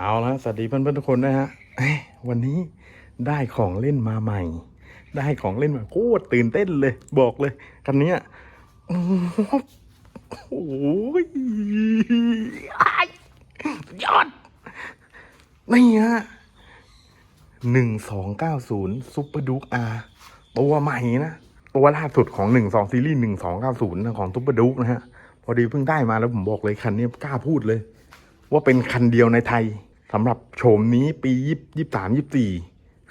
เอาละสวัสดีเพื่อนๆทุกคนนะฮะวันนี้ได้ของเล่นมาใหม่ ได้ของเล่นมาโคตรตื่นเต้นเลย บอกเลย คันนี้โอ้โหอ้ายยอด นี่ฮะหนึ่งสองเก้าศูนย์ซุปเปอร์ดูกอาตัวใหม่นะ ตัวล่าสุดของหนึ่งสองซีรีส์หนึ่งสองเก้าศูนย์ของซุปเปอร์ดูกนะฮะ พอดีเพิ่งได้มาแล้วผมบอกเลยคันนี้กล้าพูดเลย ว่าเป็นคันเดียวในไทย สำหรับโฉมนี้ปียี่ยี่สามยี่สี่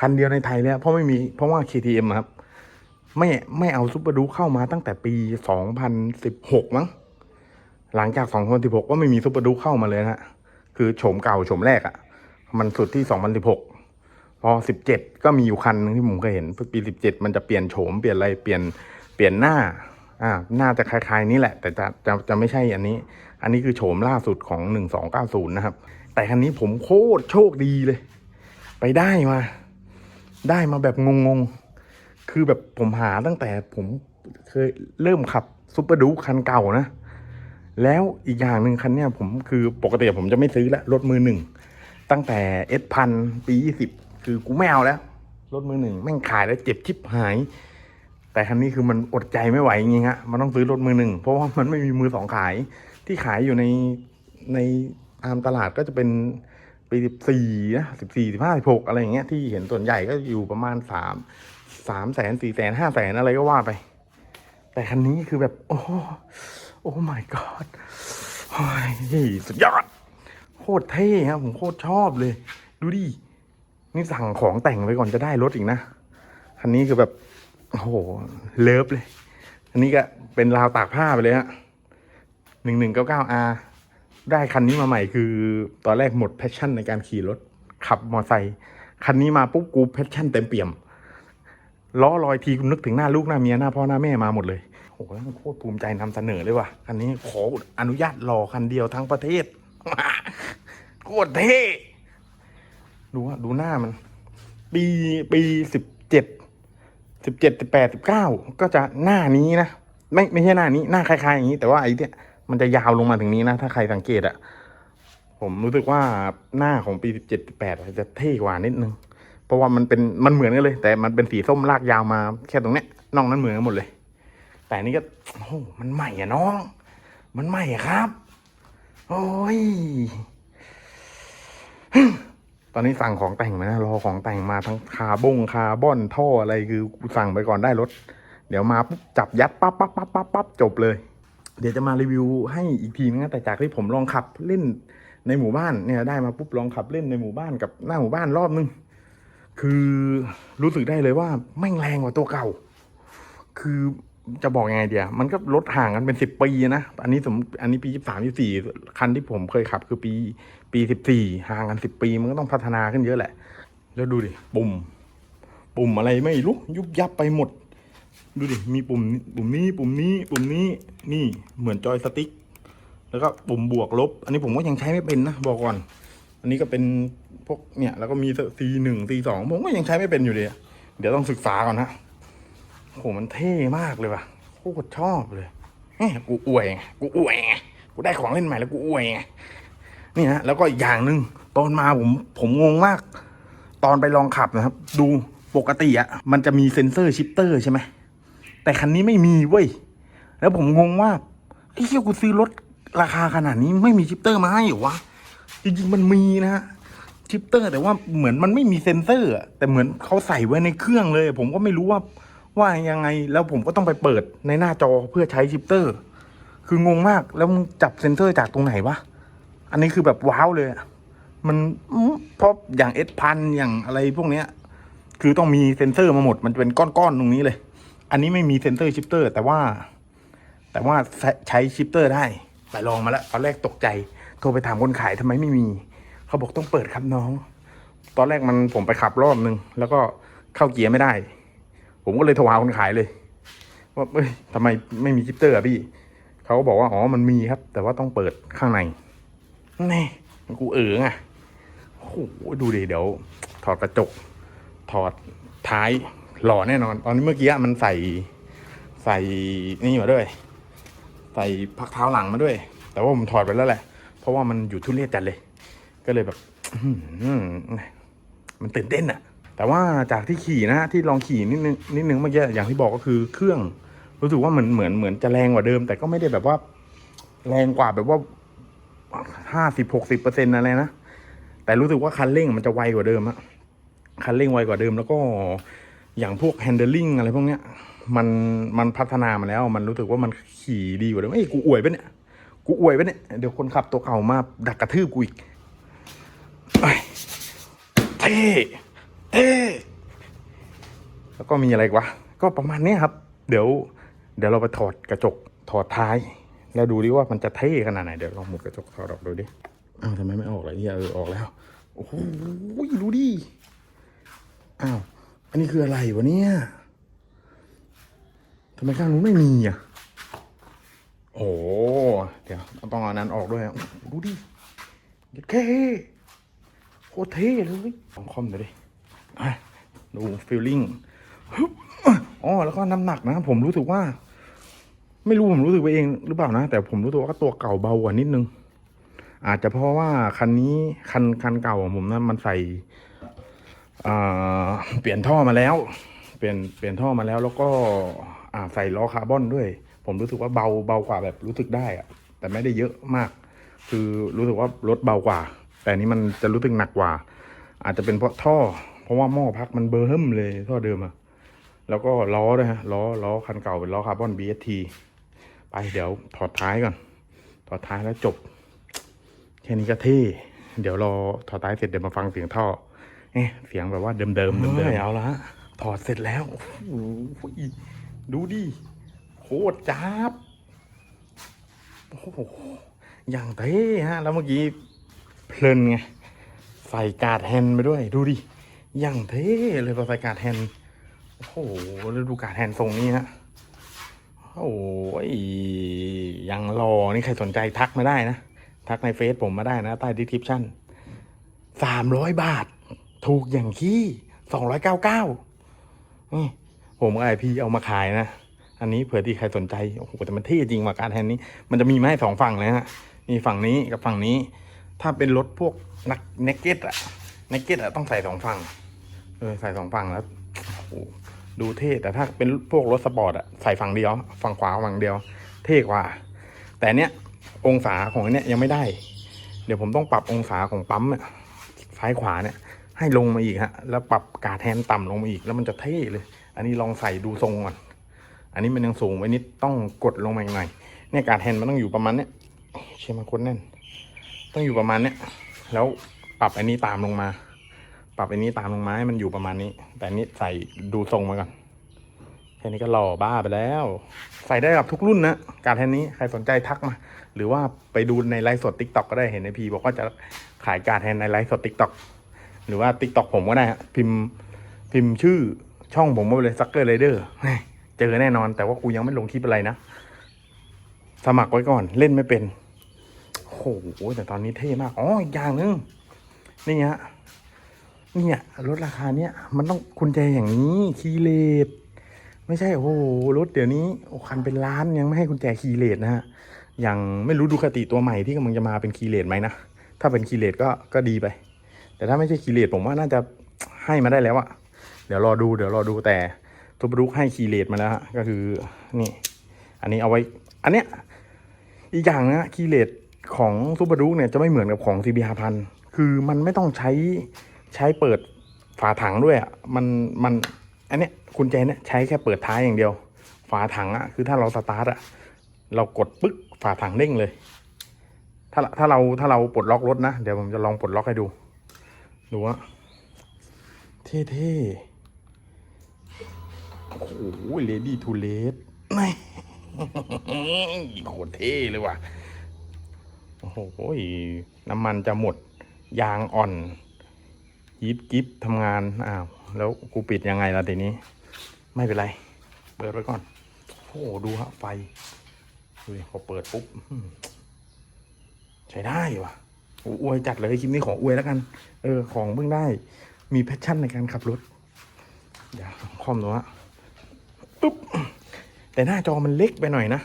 คันเดียวในไทยแล้วเพราะไม่มีเพราะว่า KTM ครับ ไม่ไม่เอาซุปเปอร์ดูเข้ามาตั้งแต่ปี2016มั้งหลังจาก2016ก็ไม่มีซุปเปอร์ดูเข้ามาเลยนะคือโฉมเก่าโฉมแรกอะ่ะ มันสุดที่2016พอ17ก็มีอยู่คันหนึงที่ผมเคยเห็นปี17มันจะเปลี่ยนโฉมเปลี่ยนอะไรเปลี่ยนเปลี่ยนหน้าอ่าน่าจะคล้ายๆนี้แหละ แต่จะจะจะไม่ใช่อันนี้ อันนี้คือโฉมล่าสุดของ1290นะครับ แต่คันนี้ผมโคตรโชคดีเลย ไปได้มา ได้มาแบบงงๆ คือแบบผมหาตั้งแต่ผมเคยเริ่มขับซูเปอร์ดูคันเก่านะ แล้วอีกอย่างหนึ่งคันเนี้ยผมคือปกติผมจะไม่ซื้อละรถมือหนึ่ง ตั้งแต่เอสพันปียี่สิบคือกูไม่เอาแล้ว รถมือหนึ่งแม่งขายแล้วเจ็บชิบหาย แต่คันนี้คือมันอดใจไม่ไหวจริงฮะมันต้องซื้อรถมือหนึ่งเพราะว่ามันไม่มีมือสองขายที่ขายอยู่ในใน ตามตลาดก็จะเป็นปีสิบสี่นะสิบสี่สิบห้าสิบหกอะไรอย่างเงี้ยที่เห็นส่วนใหญ่ก็อยู่ประมาณสามสามแสนสี่แสนห้าแสนอะไรก็ว่าไป แต่คันนี้คือแบบ โอ้โอ้ my god โอ้ยสุดยอด โคตรเท่ครับผมโคตรชอบเลย ดูดิ นี่สั่งของแต่งไปก่อนจะได้รถอีกนะ คันนี้คือแบบ โอ้โห เลิฟเลย อันนี้ก็เป็นราวตากผ้าไปเลยฮะหนึ่งหนึ่งเก้าเก้าอา ได้คันนี้มาใหม่คือตอนแรกหมดแพชชั่นในการขี่รถ ขับมอไซค์คันนี้มาปุ๊บกูแพชชั่นเต็มเปี่ยมล้อลอยทีกูนึกถึงหน้าลูกหน้าเมียหน้าพ่อหน้าแม่มาหมดเลยโอ้โหโคตรภูมิใจนำเสนอเลยว่ะคันนี้ขออนุญาตรอคันเดียวทั้งประเทศโคตรเท่ดูว่าดูหน้ามัน ปีปีสิบเจ็ดสิบเจ็ดสิบแปดสิบเก้าก็จะหน้านี้นะไม่ไม่ใช่หน้านี้ หน้าคล้ายๆอย่างนี้ แต่ว่าไอ้เนี่ย มันจะยาวลงมาถึงนี้นะ ถ้าใครสังเกตอะผมรู้สึกว่าหน้าของปีสิบเจ็ดสิบแปดจะเท่กว่านิดนึง เพราะว่ามันเป็นมันเหมือนกันเลย แต่มันเป็นสีส้มลากยาวมาแค่ตรงเนี้ยนอกนั้นเหมือนกันหมดเลย แต่อันนี่ก็โอ้มันใหม่อะน้อง มันใหม่อะครับ โอ้ยตอนนี้สั่งของแต่งมานะรอของแต่งมาทั้งคาร์บงคาร์บอนท่ออะไรคือสั่งไปก่อนได้รถ เดี๋ยวมาปุ๊บจับยัดปั๊บปั๊บปั๊บปั๊บปั๊บจบเลย เดี๋ยวจะมารีวิวให้อีกทีนึงนะแต่จากที่ผมลองขับเล่นในหมู่บ้านเนี่ยได้มาปุ๊บลองขับเล่นในหมู่บ้านกับหน้าหมู่บ้านรอบนึง คือรู้สึกได้เลยว่าแม่งแรงกว่าตัวเก่า คือจะบอกยังไงเดียมันก็ลดห่างกันเป็นสิบปีนะ อันนี้สมอันนี้ปียี่สามยี่สี่คันที่ผมเคยขับคือปี ปีสิบสี่ห่างกันสิบปีมันก็ต้องพัฒนาขึ้นเยอะแหละ แล้วดูดิ ปุ่ม ปุ่มอะไรไม่รู้ยุบยับไปหมด ดูดิ มีปุ่มปุ่มนี้ปุ่มนี้ปุ่มนี้นี่เหมือนจอยสติ๊ก แล้วก็ปุ่มบวกลบ อันนี้ผมก็ยังใช้ไม่เป็นนะ บอกก่อน อันนี้ก็เป็นพวกเนี่ย แล้วก็มี C หนึ่ง C สองผมก็ยังใช้ไม่เป็นอยู่ดีเดี๋ยวต้องศึกษาก่อนนะโอ้โหมันเท่มากเลยว่ะโคตรชอบเลยแหมกูอวยไงกูอวยไงกูได้ของเล่นใหม่แล้วกูอวยไงนี่ฮะแล้วก็อีกอย่างหนึ่งตอนมาผมผมงงมาก ตอนไปลองขับนะครับ ดูปกติอะมันจะมีเซ็นเซอร์ชิปเตอร์ใช่ไหม แต่คันนี้ไม่มีเว้ย แล้วผมงงว่าไอ้เหี้ยกูซื้อรถราคาขนาดนี้ไม่มีชิปเตอร์มาให้เหรอวะ จริงๆมันมีนะฮะชิปเตอร์แต่ว่าเหมือนมันไม่มีเซ็นเซอร์แต่เหมือนเขาใส่ไว้ในเครื่องเลย ผมก็ไม่รู้ว่าว่ายังไงแล้วผมก็ต้องไปเปิดในหน้าจอเพื่อใช้ชิปเตอร์ คืองงมากแล้วมึงจับเซ็นเซอร์จากตรงไหนวะ อันนี้คือแบบว้าวเลยมันเพราะอย่างเอสพันอย่างอะไรพวกเนี้ย คือต้องมีเซ็นเซอร์มาหมดมันจะเป็นก้อนๆตรงนี้เลย อันนี้ไม่มีเซ็นเซอร์ชิปเตอร์แต่ว่า แต่ว่าใช้ชิปเตอร์ได้ไปลองมาแล้วตอนแรกตกใจ โทรไปถามคนขายทำไมไม่มี เขาบอกต้องเปิดครับน้อง ตอนแรกมันผมไปขับรอบนึง แล้วก็เข้าเกียร์ไม่ได้ ผมก็เลยโทรหาคนขายเลย ว่าเอ้ยทำไมไม่มีชิปเตอร์อะพี่เขาก็บอกว่าอ๋อมันมีครับ แต่ว่าต้องเปิดข้างในนี่กูเอ๋อไงโอ้โหดูดิเดี๋ยว ถอดกระจก ถอดท้าย หล่อแน่นอน ตอนนี้เมื่อกี้มันใส่ใส่นี่มาด้วย ใส่พักเท้าหลังมาด้วย แต่ว่าผมถอดไปแล้วแหละ เพราะว่ามันอยู่ทุเรศจัดเลย ก็เลยแบบมันตื่นเต้นอะแต่ว่าจากที่ขี่นะที่ลองขี่นิดนึงนิดนึงเมื่อกี้อย่างที่บอกก็คือเครื่องรู้สึกว่าเหมือนเหมือนเหมือนจะแรงกว่าเดิม แต่ก็ไม่ได้แบบว่า แรงกว่าแบบว่าห้าสิบหกสิบเปอร์เซ็นต์อะไรนะแต่รู้สึกว่าคันเร่งมันจะไวกว่าเดิมอะคันเร่งไวกว่าเดิมแล้วก็ อย่างพวก handling อะไรพวกเนี้ย มันมันพัฒนามาแล้ว มันรู้สึกว่ามันขี่ดีกว่าเดิมเอ้ยกูอวยไปเนี่ย กูอวยไปเนี่ย เดี๋ยวคนขับตัวเก่ามาดักกระทืบกูอีกเท่เท่แล้วก็มีอะไรกวะ ก็ประมาณนี้ครับ เดี๋ยว เดี๋ยวเราไปถอดกระจกถอดท้าย แล้วดูดิว่ามันจะเท่ขนาดไหน เดี๋ยวลองหมุดกระจกถอดออกดูดิอ้าวทำไมไม่ออกเล่ะเนี่ยเออออกแล้ว โอ้โหดูดิ อ้าว นนี้คืออะไรวะเนี่ยทำไมข้างนู้นไม่มีอะ โอ้เดี๋ยวต้องเอานั้นออกด้วยดูดิเท่โคตรเท่เลยลองคอมดูดิดูฟีลลิ่งอ๋อแล้วก็น้ำหนักนะ ผมรู้สึกว่า ไม่รู้ผมรู้สึกไปเองหรือเปล่านะ แต่ผมรู้สึกว่าตัวเก่าเบากว่านิดนึง อาจจะเพราะว่าคันนี้คันคันเก่าของผมนะมันใส่ เปลี่ยนท่อมาแล้ว เปลี่ยนเปลี่ยนท่อมาแล้วแล้วก็ใส่ล้อคาร์บอนด้วย ผมรู้สึกว่าเบาเบากว่าแบบรู้สึกได้อะแต่ไม่ได้เยอะมาก คือรู้สึกว่ารถเบากว่า แต่นนี้มันจะรู้สึกหนักกว่า อาจจะเป็นเพราะท่อ เพราะว่าหม้อพักมันเบอร์เฮิมเลยท่อเดิมอะแล้วก็ล้อด้วยฮะล้อล้อคันเก่าเป็นล้อคาร์บอน BST ไปเดี๋ยวถอดท้ายก่อน ถอดท้ายแล้วจบ แค่นี้ก็เท่เดี๋ยวรอถอดท้ายเสร็จเดี๋ยวมาฟังเสียงท่อ เอ๊ะเสียงแบบว่าเดิมๆเดิมเดิมเอาละฮะถอดเสร็จแล้วโอ้โหดูดิโคตรจับโอ้โหอย่างเท่ฮะ แล้วเมื่อกี้เพลินไงใส่การ์ดแฮนด์ไปด้วย ดูดิอย่างเท่เลยพอใส่การ์ดแฮนด์โอ้โหแล้วดูการ์ดแฮนด์ทรงนี้ฮะโอ้ยยังรอนี่ใครสนใจทักมาได้นะ ทักในเฟซผมมาได้นะ ใต้ดีคริปชั่นสามร้อยบาท ถูกอย่างขี้สองร้อยเก้าเก้าผมกับไอพีเอามาขายนะ อันนี้เผื่อที่ใครสนใจ โอ้โห แต่มันเท่จริงว่ะการแทนนี้ มันจะมีมาให้สองฝั่งเลยฮะมีฝั่งนี้กับฝั่งนี้ ถ้าเป็นรถพวกนักเนกเก็ตอะเนกเก็ตอะต้องใส่สองฝั่ง เออ ใส่สองฝั่งแล้วโอ้โหดูเท่ แต่ถ้าเป็นพวกรถสปอร์ตอะใส่ฝั่งเดียว ฝั่งขวาฝั่งเดียว เท่กว่า แต่เนี้ยองศาของเนี้ยยังไม่ได้ เดี๋ยวผมต้องปรับองศาของปั๊มเนี่ยซ้ายขวาเนี่ย ให้ลงมาอีกฮะ แล้วปรับกาแทนต่ำลงมาอีก แล้วมันจะเท่เลย อันนี้ลองใส่ดูทรงก่อน อันนี้มันยังสูงไว้นิดต้องกดลงมาอีกหน่อยเนี่ยกาแทนมันต้องอยู่ประมาณเนี้ยเชื่อมันคนแน่น ต้องอยู่ประมาณเนี้ยแล้วปรับอันนี้ตามลงมา ปรับอันนี้ตามลงมาให้มันอยู่ประมาณนี้ แต่อันนี้ใส่ดูทรงมาก่อนแค่นี้ก็หล่อบ้าไปแล้ว ใส่ได้กับทุกรุ่นนะการแทนนี้ใครสนใจทักมา หรือว่าไปดูในไลฟ์สด t ิ k t o k ก็ได้เห็นในพีบอกว่าจะขายการแทนในไลฟ์สด t ิ k t o k หรือว่า t ิ k t o k ผมก็ได้ฮะพิมพ์พิมพ์ชื่อช่องผมมาเลยซักเกอร์ไรเดอร์เจอแน่นอน แต่ว่ากูยังไม่ลงคลิปอะไรนะ สมัครไว้ก่อนเล่นไม่เป็นโอ้โหแต่ตอนนี้เท่มาก อ๋ออีกอย่างนึง นี่ฮะเนี่ยรถราคาเนี้ยมันต้องกุญแจอย่างนี้คีเลสไม่ใช่โอ้โหรถเดี๋ยวนี้โอ้คันเป็นล้านยังไม่ให้กุญแจคีเลสนะฮะอย่างไม่รู้ดูคติตัวใหม่ที่กำลังจะมาเป็นคีเลสไหมนะ ถ้าเป็นคีเลสก็ก็ดีไป แต่ถ้าไม่ใช่คีเลสผมว่าน่าจะให้มาได้แล้วอะเดี๋ยวรอดูเดี๋ยวรอดูแต่ทูบรุกให้คีเลสมาแล้วฮะก็คือนี่ อันนี้เอาไว้ อันเนี้ยอีกอย่างนะคีเลสของซูเปอร์ดูเนี่ยจะไม่เหมือนกับของ CB 5 0 0คือมันไม่ต้องใช้ใช้เปิดฝาถังด้วยอะมันมันอันเนี้ยกุญแจเนี่ยใช้แค่เปิดท้ายอย่างเดียว ฝาถังอะคือถ้าเราสตาร์ทอะเรากดปึ๊กฝาถังเด้งเลย ถ้าถ้าเราถ้าเราปลดล็อกรถนะ เดี๋ยวผมจะลองปลดล็อกให้ดู ดูว่าเท่ๆ โอ้โหเลดี้ทูเลสไม่โคตรเท่เลยว่ะ โอ้โหน้ำมันจะหมด ยางอ่อน ยิบกิฟทำงาน อ้าว แล้วกูปิดยังไงล่ะทีนี้ ไม่เป็นไร เปิดไว้ก่อน โอ้โห ดูฮะ ไฟดูดิพอเปิดปุ๊บอื้อหือใช้ได้ว่ะ อวยจัดเลยคลิปนี้ขออวยแล้วกัน เออ ของเพิ่งได้ มีแพชชั่นในการขับรถเดี๋ยวคอมดูฮะปุ๊บ แต่หน้าจอมันเล็กไปหน่อยนะ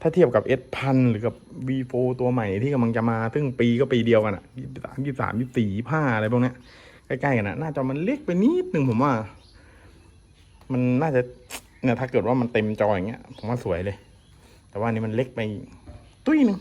ถ้าเทียบกับ S พันหรือกับ V4 ตัวใหม่ที่กำลังจะมาซึ่งปีก็ปีเดียวกันอะยี่สามยี่สามยี่สี่ห้าอะไรพวกเนี้ยใกล้ๆกันอะน่าจะมันเล็กไปนิดนึงผมว่า มันน่าจะเนี่ยถ้าเกิดว่ามันเต็มจออย่างเงี้ย ผมว่าสวยเลย แต่ว่านี้มันเล็กไปตุ้ยหนึง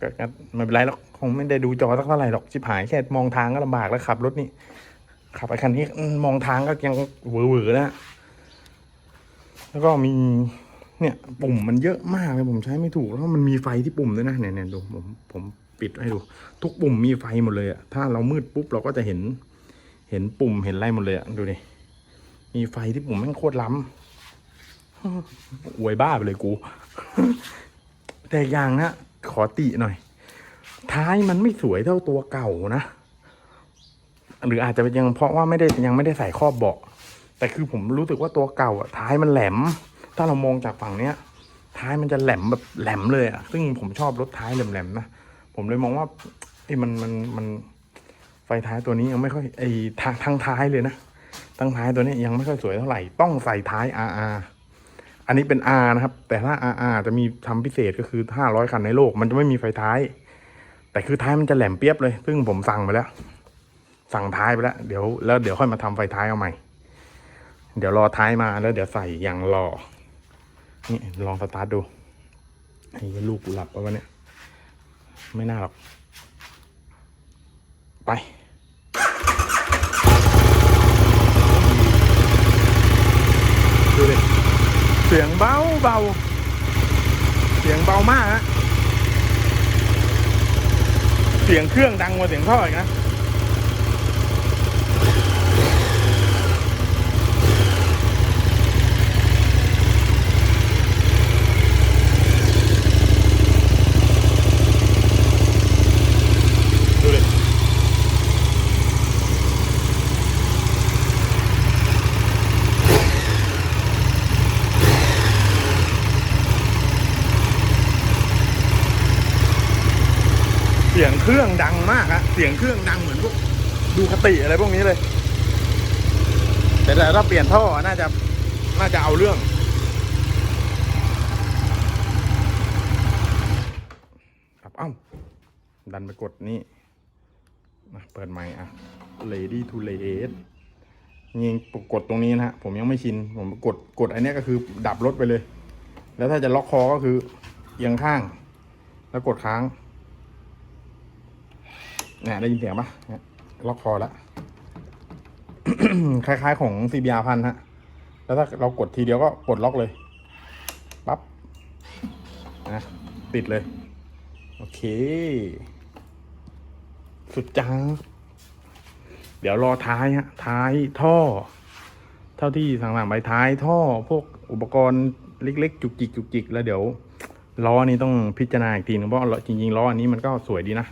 ก็ไม่เป็นไรหรอกคงไม่ได้ดูจอสักเท่าไหร่หรอกชิบหายแค่มองทางก็ลำบากแล้วขับรถนี่ขับไอ้คันนี้มองทางก็ยังเหวอๆแล้วแล้วก็มีเนี่ย ปุ่มมันเยอะมากเลยผมใช้ไม่ถูกแล้วมันมีไฟที่ปุ่มด้วยนะเนี่ยเนี่ยดูผมผมปิดให้ดู ทุกปุ่มมีไฟหมดเลยอะถ้าเรามืดปุ๊บเราก็จะเห็น เห็นปุ่มเห็นอะไรหมดเลยอะดูดิมีไฟที่ปุ่มแม่งโคตรล้ำอวยบ้าไปเลยกู แต่อย่างนะ ขอติหน่อย ท้ายมันไม่สวยเท่าตัวเก่านะ หรืออาจจะเป็นยังเพราะว่าไม่ได้ยังไม่ได้ใส่ครอบเบาะ แต่คือผมรู้สึกว่าตัวเก่าอะท้ายมันแหลม ถ้าเรามองจากฝั่งเนี้ย ท้ายมันจะแหลมแบบแหลมเลยอะ ซึ่งผมชอบรถท้ายแหลมๆนะ ผมเลยมองว่าไอ้มันมันมันไฟท้ายตัวนี้ยังไม่ค่อยไอ้ทางทางท้ายเลยนะทางท้ายตัวนี้ยังไม่ค่อยสวยเท่าไหร่ ต้องใส่ท้าย RR อันนี้เป็น R นะครับ แต่ถ้า RR จะมีทำพิเศษก็คือ500คันในโลก มันจะไม่มีไฟท้าย แต่คือท้ายมันจะแหลมเปียบเลย ซึ่งผมสั่งไปแล้ว สั่งท้ายไปแล้ว เดี๋ยวแล้วเดี๋ยวค่อยมาทำไฟท้ายเอาใหม่ เดี๋ยวรอท้ายมาแล้วเดี๋ยวใส่อย่างรอนี่ลองสตาร์ทดูไอ้ลูกหลับปะวะเนี่ย ไม่น่าหรอก ไป ดูดิ เสียงเบาเบา เสียงเบามากฮะ เสียงเครื่องดังกว่าเสียงท่ออีกนะ ดูดิ เสียงเครื่องดังมากอะเสียงเครื่องดังเหมือนพวกดูคติอะไรพวกนี้เลยแต่แต่ถ้าเปลี่ยนท่อน่าจะน่าจะเอาเรื่อง ครับเอ้า ดันไปกดนี่เปิดไมค์อะ lady to late ยิงกดตรงนี้นะฮะ ผมยังไม่ชิน ผมกดกดอันนี้ก็คือดับรถไปเลย แล้วถ้าจะล็อกคอก็คือเอียงข้าง แล้วกดค้าง นี่ยได้ยินเสียงปะล็อกคอแล้ว คล้ายๆของ CBR พันฮะ แล้วถ้าเรากดทีเดียวก็ปลดล็อกเลย ปั๊บนะติดเลย โอเค สุดจัง เดี๋ยวรอท้ายฮะ ท้ายท่อ เท่าที่สั่งๆไปท้ายท่อ พวกอุปกรณ์เล็ก ๆ จุกจิกจุกจิกแล้วเดี๋ยวล้อนี้ต้องพิจารณาอีกทีนึงเพราะจริงๆล้ออันนี้มันก็สวยดีนะ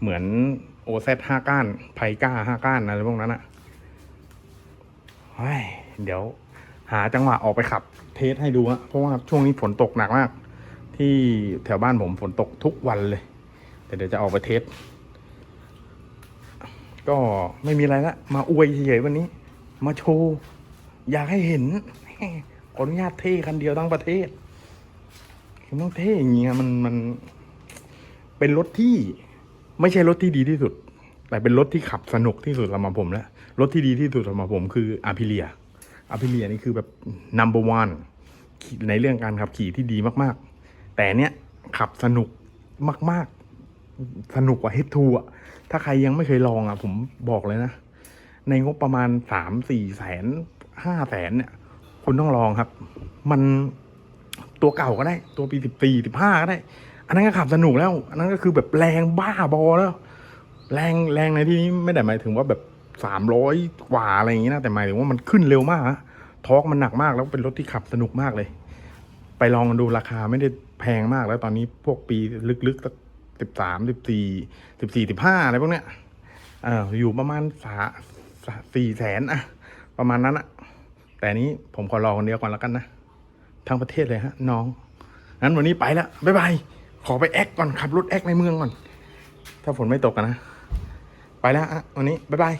เหมือนโอเซตห้าก้าน ไพก้าห้าก้านอะไรพวกนั้นอะเฮ้ยเดี๋ยว หาจังหวะออกไปขับ เทสให้ดูอะเพราะว่าช่วงนี้ฝนตกหนักมาก ที่แถวบ้านผมฝนตกทุกวันเลย แต่เดี๋ยวจะออกไปเทส ก็ไม่มีอะไรละ มาอวยเฉยๆวันนี้ มาโชว์ อยากให้เห็นขออนุญาตเท่คันเดียวทั้งประเทศคือต้องเท่อย่างเงี้ยมันมันเป็นรถที่ ไม่ใช่รถที่ดีที่สุด แต่เป็นรถที่ขับสนุกที่สุดสำหรับผมแล้วรถที่ดีที่สุดสำหรับผมคืออาพิเลียอาพิเลียนี่คือแบบ number one ในเรื่องการขับขี่ที่ดีมากๆ แต่เนี้ยขับสนุกมาก ๆ สนุกกว่า H2 อะ ถ้าใครยังไม่เคยลองอะ ผมบอกเลยนะ ในงบประมาณสามสี่แสนห้าแสนเนี่ย คุณต้องลองครับ มันตัวเก่าก็ได้ ตัวปีสิบสี่สิบห้าก็ได้ อันนั้นก็ขับสนุกแล้ว อันนั้นก็คือแบบแรงบ้าบอแล้ว แรงแรงในที่นี้ไม่ได้หมายถึงว่าแบบสามร้อยกว่าอะไรอย่างนี้นะแต่หมายถึงว่ามันขึ้นเร็วมากฮะทอร์กมันหนักมากแล้วเป็นรถที่ขับสนุกมากเลย ไปลองดูราคาไม่ได้แพงมากแล้วตอนนี้พวกปีลึกๆสักสิบสามสิบสี่สิบสี่สิบห้าอะไรพวกเนี้ยเอออยู่ประมาณสาสี่แสนอะประมาณนั้นอะแต่อันนี้ผมขอรอคนเดียวก่อนแล้วกันนะทั้งประเทศเลยฮะ น้อง งั้นวันนี้ไปแล้วบ๊ายบาย ขอไปแอคก่อนขับรถแอคในเมืองก่อน ถ้าฝนไม่ตกกันนะ ไปแล้วอะวันนี้ บ๊ายบาย